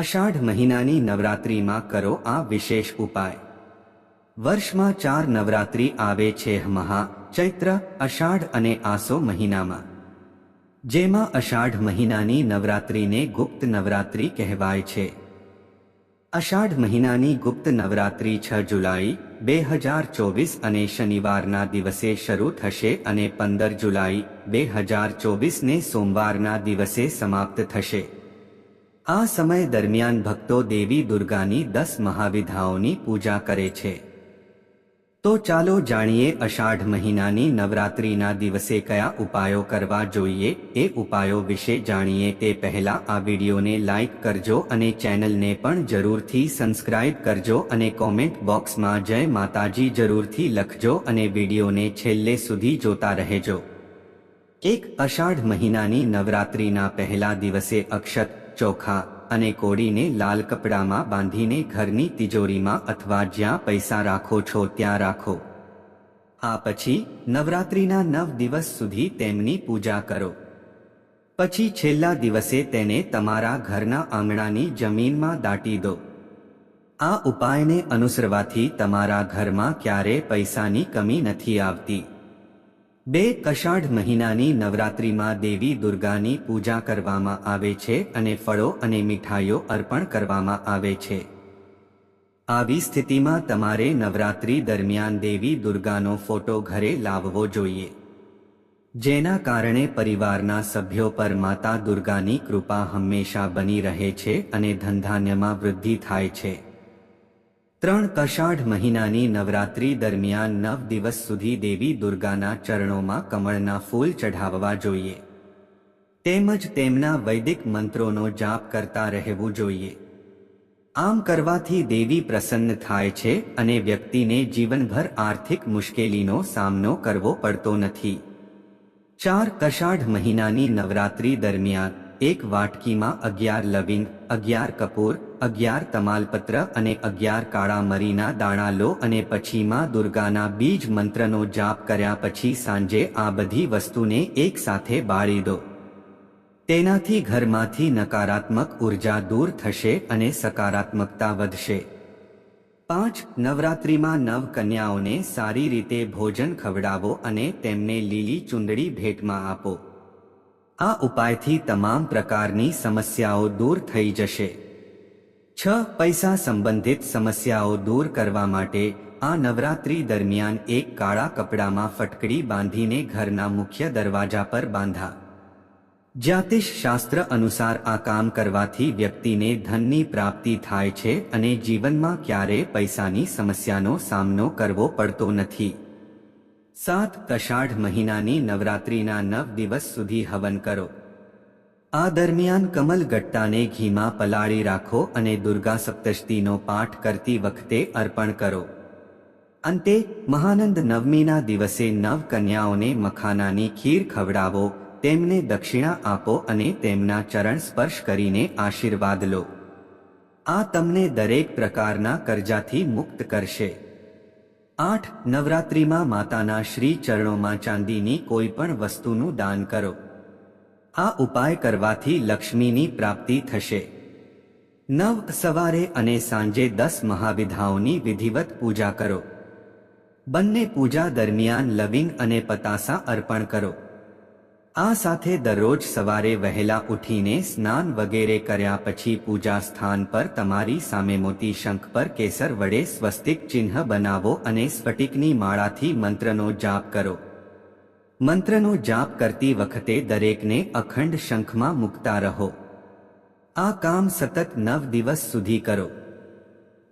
અષાઢ મહિનાની નવરાત્રિમાં કરો આ વિશેષ ઉપાય. વર્ષમાં ચાર નવરાત્રિ આવે છે મહા, ચૈત્ર, અષાઢ અને આસો મહિનામાં. જેમાં અષાઢ મહિનાની નવરાત્રિને ગુપ્ત નવરાત્રિ કહેવાય છે. અષાઢ મહિનાની ગુપ્ત નવરાત્રિ છ જુલાઈ, બે હજાર ચોવીસ અને શનિવારના દિવસે શરૂ થશે અને પંદર જુલાઈ, બે હજાર ચોવીસને સોમવારના દિવસે સમાપ્ત થશે. આ સમય દરમિયાન ભક્તો દેવી દુર્ગાની દસ મહાવિધાઓની પૂજા કરે છે. તો ચાલો જાણીએ અષાઢ મહિનાની નવરાત્રિના દિવસે કયા ઉપાયો કરવા જોઈએ? એ ઉપાયો વિશે જાણીએ તે પહેલા આ વિડીયોને લાઈક કરજો અને ચેનલને પણ જરૂરથી સબસ્ક્રાઇબ કરજો અને કોમેન્ટ બોક્સમાં જય માતાજી જરૂરથી લખજો અને વિડીયોને છેલ્લે સુધી જોતા રહેજો. એક અષાઢ મહિનાની નવરાત્રિના પહેલા દિવસે અક્ષત ચોખા અને કોડીને લાલ કપડામાં બાંધીને ઘરની તિજોરીમાં અથવા જ્યાં પૈસા રાખો છો ત્યાં રાખો. આ પછી નવરાત્રિના નવ દિવસ સુધી તેમની પૂજા કરો. પછી છેલ્લા દિવસે તેને તમારા ઘરના આંગણાની જમીનમાં દાટી દો. આ ઉપાયને અનુસરવાથી તમારા ઘરમાં ક્યારે પૈસાની કમી નથી આવતી. બે કષાઢ મહિનાની નવરાત્રિમાં દેવી દુર્ગાની પૂજા કરવામાં આવે છે અને ફળો અને મીઠાઈઓ અર્પણ કરવામાં આવે છે. આવી સ્થિતિમાં તમારે નવરાત્રિ દરમિયાન દેવી દુર્ગાનો ફોટો ઘરે લાવવો જોઈએ. જેના કારણે પરિવારના સભ્યો પર માતા દુર્ગાની કૃપા હંમેશા બની રહે છે અને ધંધાન્યમાં વૃદ્ધિ થાય છે. ત્રણ કષાઢ મહિનાની નવરાત્રી દરમિયાન નવ દિવસ સુધી દેવી દુર્ગાના ચરણોમાં કમળના ફૂલ ચઢાવવા જોઈએ. તેમજ તેમના વૈદિક મંત્રોનો જાપ કરતા રહેવું જોઈએ. આમ કરવાથી દેવી પ્રસન્ન થાય છે અને વ્યક્તિને જીવનભર આર્થિક મુશ્કેલીનો સામનો કરવો પડતો નથી. ચાર કષાઢ મહિનાની નવરાત્રી દરમિયાન એક વાટકીમાં અગિયાર લવિંગ, અગિયાર કપૂર અગિયાર તમાલપત્ર અને અગિયાર કાળા મરીના દાણા લો અને પછી માં દુર્ગાના બીજ મંત્રનો જાપ કર્યા પછી સાંજે આ બધી વસ્તુને એક સાથે બાળી દો. તેનાથી ઘરમાંથી નકારાત્મક ઊર્જા દૂર થશે અને સકારાત્મકતા વધશે. પાંચ, નવરાત્રિમાં નવ કન્યાઓને સારી રીતે ભોજન ખવડાવો અને તેમને લીલી ચુંદડી ભેટમાં આપો. આ ઉપાયથી તમામ પ્રકારની સમસ્યાઓ દૂર થઈ જશે. છ પૈસા સંબંધિત સમસ્યાઓ દૂર કરવા માટે આ નવરાત્રી દરમિયાન એક કાળા કપડામાં ફટકડી બાંધીને ઘરના મુખ્ય દરવાજા પર બાંધા. જ્યાતિષ શાસ્ત્ર અનુસાર આ કામ કરવાથી વ્યક્તિને ધનની પ્રાપ્તિ થાય છે અને જીવનમાં ક્યારે પૈસાની સમસ્યાનો સામનો કરવો પડતો નથી. સાત અષાઢ મહિનાની નવરાત્રિના નવ દિવસ સુધી હવન કરો. આ દરમિયાન કમલ ગટ્ટાને ઘીમાં પલાળી રાખો અને દુર્ગા સપ્તષ્ટિનો પાઠ કરતી વખતે અર્પણ કરો. અંતે, મહાનંદ નવમીના દિવસે નવ કન્યાઓને મખાનાની ખીર ખવડાવો, તેમને દક્ષિણા આપો અને તેમના ચરણ સ્પર્શ કરીને આશીર્વાદ લો. આ તમને દરેક પ્રકારના કરજાથી મુક્ત કરશે. આઠ, નવરાત્રિમાં માતાના શ્રી ચરણોમાં ચાંદીની કોઈ પણ વસ્તુનું દાન કરો. આ ઉપાય કરવાથી લક્ષ્મીની પ્રાપ્તિ થશે. નવ સવારે અને સાંજે દસ મહાવિધાઓની વિધિવત પૂજા કરો. બંને પૂજા દરમિયાન લવિંગ અને પતાસા અર્પણ કરો. આ સાથે દરરોજ સવારે વહેલા ઉઠીને સ્નાન વગેરે કર્યા પછી પૂજા સ્થાન પર તમારી સામે મોતી શંખ પર કેસર વડે સ્વસ્તિક ચિહ્ન બનાવો અને સ્ફટિકની માળાથી મંત્રનો જાપ કરો. મંત્રનો જાપ કરતી વખતે દરેકને અખંડ શંખમાં મૂકતા રહો. આ કામ સતત નવ દિવસ સુધી કરો.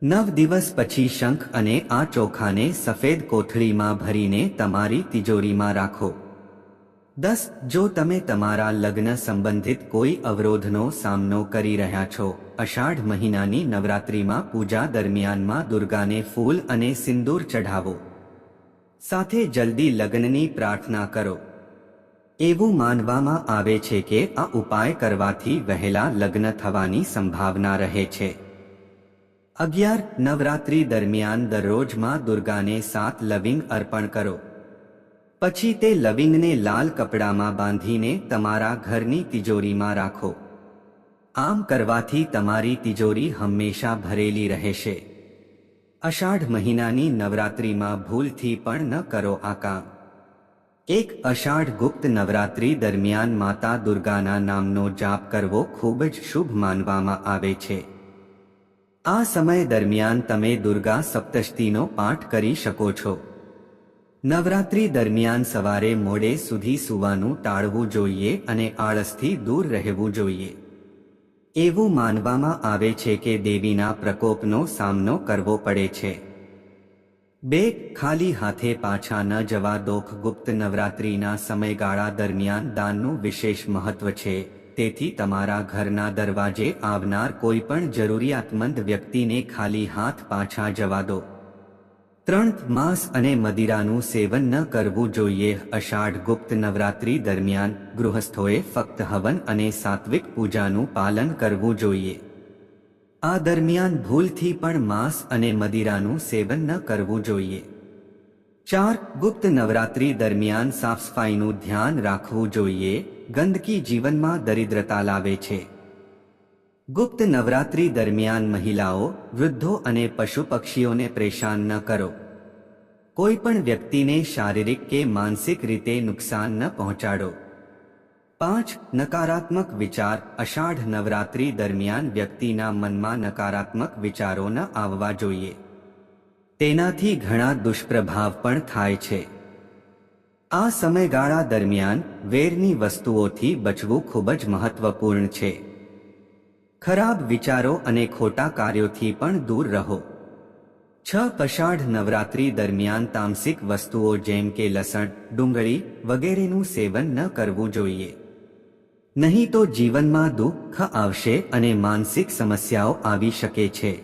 નવ દિવસ પછી શંખ અને આ ચોખાને સફેદ કોથળીમાં ભરીને તમારી તિજોરીમાં રાખો. દસ, જો તમે તમારા લગ્ન સંબંધિત કોઈ અવરોધનો સામનો કરી રહ્યા છો, અષાઢ મહિનાની નવરાત્રિમાં પૂજા દરમિયાનમાં દુર્ગાને ફૂલ અને સિંદૂર ચઢાવો. સાથે જલ્દી લગ્નની પ્રાર્થના કરો. એવું માનવામાં આવે છે કે આ ઉપાય કરવાથી વહેલા લગ્ન થવાની સંભાવના રહે છે. અગિયાર નવરાત્રી દરમિયાન દરરોજમાં દુર્ગાને સાત લવિંગ અર્પણ કરો. પછી તે લવિંગને લાલ કપડામાં બાંધીને તમારા ઘરની તિજોરીમાં રાખો. આમ કરવાથી તમારી તિજોરી હંમેશા ભરેલી રહેશે. અષાઢ મહિનાની નવરાત્રિમાં ભૂલથી પણ ન કરો આ એક અષાઢ ગુપ્ત નવરાત્રિ દરમિયાન માતા દુર્ગાના નામનો જાપ કરવો ખૂબ જ શુભ માનવામાં આવે છે. આ સમય દરમિયાન તમે દુર્ગા સપ્તષ્ટિનો પાઠ કરી શકો છો. નવરાત્રિ દરમિયાન સવારે મોડે સુધી સૂવાનું ટાળવું જોઈએ અને આળસથી દૂર રહેવું જોઈએ. એવું માનવામાં આવે છે કે દેવીના પ્રકોપનો સામનો કરવો પડે છે. બે ખાલી હાથે પાછા ન જવા દોખ ગુપ્ત નવરાત્રિના સમયગાળા દરમિયાન દાનનું વિશેષ મહત્વ છે. તેથી તમારા ઘરના દરવાજે આવનાર કોઈ પણ જરૂરિયાતમંદ વ્યક્તિને ખાલી હાથ પાછા જવા દો. ત્રણ માંસ અને મદિરાનું સેવન ન કરવું જોઈએ. અષાઢ ગુપ્ત નવરાત્રિ દરમિયાન ગૃહસ્થોએ ફક્ત હવન અને સાત્વિક પૂજાનું પાલન કરવું જોઈએ. આ દરમિયાન ભૂલથી પણ માંસ અને મદિરાનું સેવન ન કરવું જોઈએ. ચાર ગુપ્ત નવરાત્રિ દરમિયાન સાફ સફાઈનું ધ્યાન રાખવું જોઈએ. ગંદકી જીવનમાં દરિદ્રતા લાવે છે. ગુપ્ત નવરાત્રી દરમિયાન મહિલાઓ, વૃદ્ધો અને પશુ પક્ષીઓને પરેશાન ન કરો. કોઈ પણ વ્યક્તિને શારીરિક કે માનસિક રીતે નુકસાન ન પહોંચાડો. પાંચ, નકારાત્મક વિચાર, અષાઢ નવરાત્રી દરમિયાન વ્યક્તિના મનમાં નકારાત્મક વિચારો ન આવવા જોઈએ. તેનાથી ઘણા દુષ્પ્રભાવ પણ થાય છે. આ સમયગાળા દરમિયાન વેરની વસ્તુઓથી બચવું ખૂબ જ મહત્વપૂર્ણ છે. ખરાબ વિચારો અને ખોટા કાર્યોથી પણ દૂર રહો. છ પષાઢ નવરાત્રી દરમિયાન તામસિક વસ્તુઓ જેમ કે લસણ, ડુંગળી વગેરેનું સેવન ન કરવું જોઈએ. નહીં તો જીવનમાં દુઃખ આવશે અને માનસિક સમસ્યાઓ આવી શકે છે.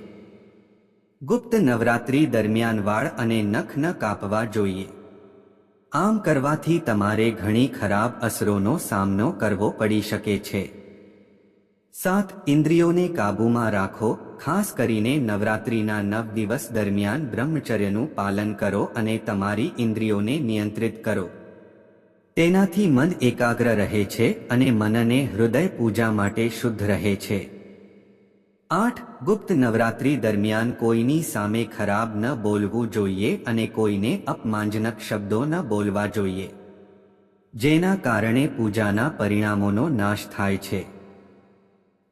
ગુપ્ત નવરાત્રી દરમિયાન વાળ અને નખ ન કાપવા જોઈએ. આમ કરવાથી તમારે ઘણી ખરાબ અસરોનો સામનો કરવો પડી શકે છે. સાત ઇન્દ્રિયોને કાબૂમાં રાખો, ખાસ કરીને નવરાત્રિના નવ દિવસ દરમિયાન બ્રહ્મચર્યનું પાલન કરો અને તમારી ઇન્દ્રિયોને નિયંત્રિત કરો. તેનાથી મન એકાગ્ર રહે છે અને મનને હૃદય પૂજા માટે શુદ્ધ રહે છે. આઠ, ગુપ્ત નવરાત્રિ દરમિયાન કોઈની સામે ખરાબ ન બોલવું જોઈએ અને કોઈને અપમાનજનક શબ્દો ન બોલવા જોઈએ. જેના કારણે પૂજાના પરિણામોનો નાશ થાય છે.